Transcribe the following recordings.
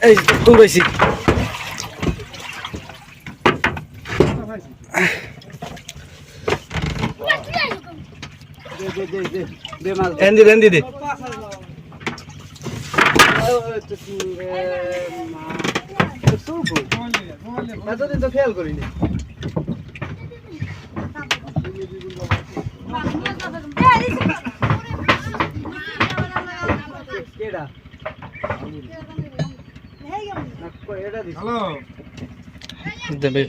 Eh, tunggu sih. Endi, endi, endi. এতদিন তো খেয়াল করিনি। হ্যালো। দেবে।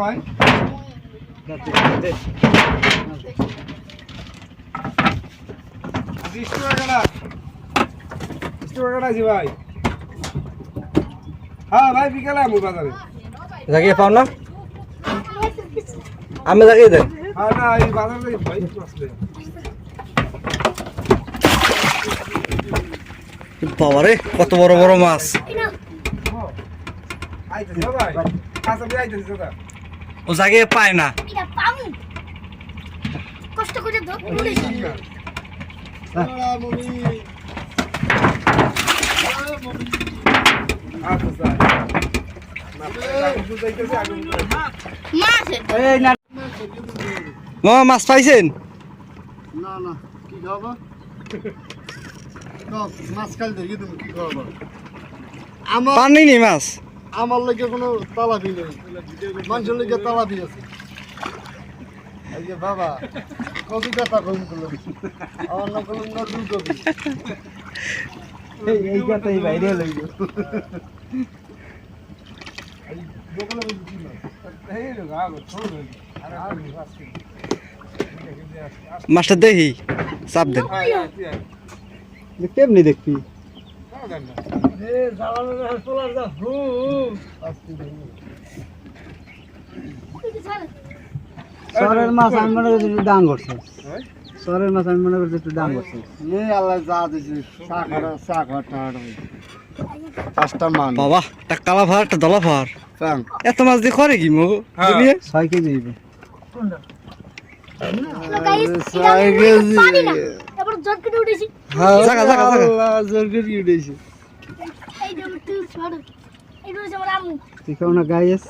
ভাই? টাকা বিশ টাকা জি ভাই। হ্যাঁ ভাই বিকেলে আমি বাজারে। জাগিয়ে পাও না আমি জাগিয়ে দেন হ্যাঁ না এই বাজারে ভাই আসলে। কত বড় বড় মাছ। আচ্ছা ও জাগে পায় না। কষ্ট করে তো আচ্ছা স্যার না আগে যাইতেছে আগে মাছ এই না মামা মাছ পাইছেন? না না কি খাওয়াবা? মাছ খাই দেখি তুমি কি খাওয়াবা। আমার পানি নি মাছ? আমার লেগে কোনো তালাবি নেই। মানুষের লেগে তালাবি আছে। এই যে বাবা কবি কথা কম করল আমার না করল নজরুল কবি। এই এই কথাই বাইরে লইব দোকানে বসে ছিল এই রে আগো ছোট আরে আমি আজকে মাছটা দেখি চাপ দেন। কেমনি দেখবি? সরের মাছ আমি মনে করছি একটু দাম করছে। সরের মাছ আমি মনে করছি একটু দাম করছে। নে আল্লাহ যা চা চা পাঁচটা মান। বাবা একটা কালা ভার একটা দলা ভার এত মাছ দিয়ে করে কি মো হ্যাঁ। দুনিয়া? ছয় কেজি ছয় কেজি। না। গাইস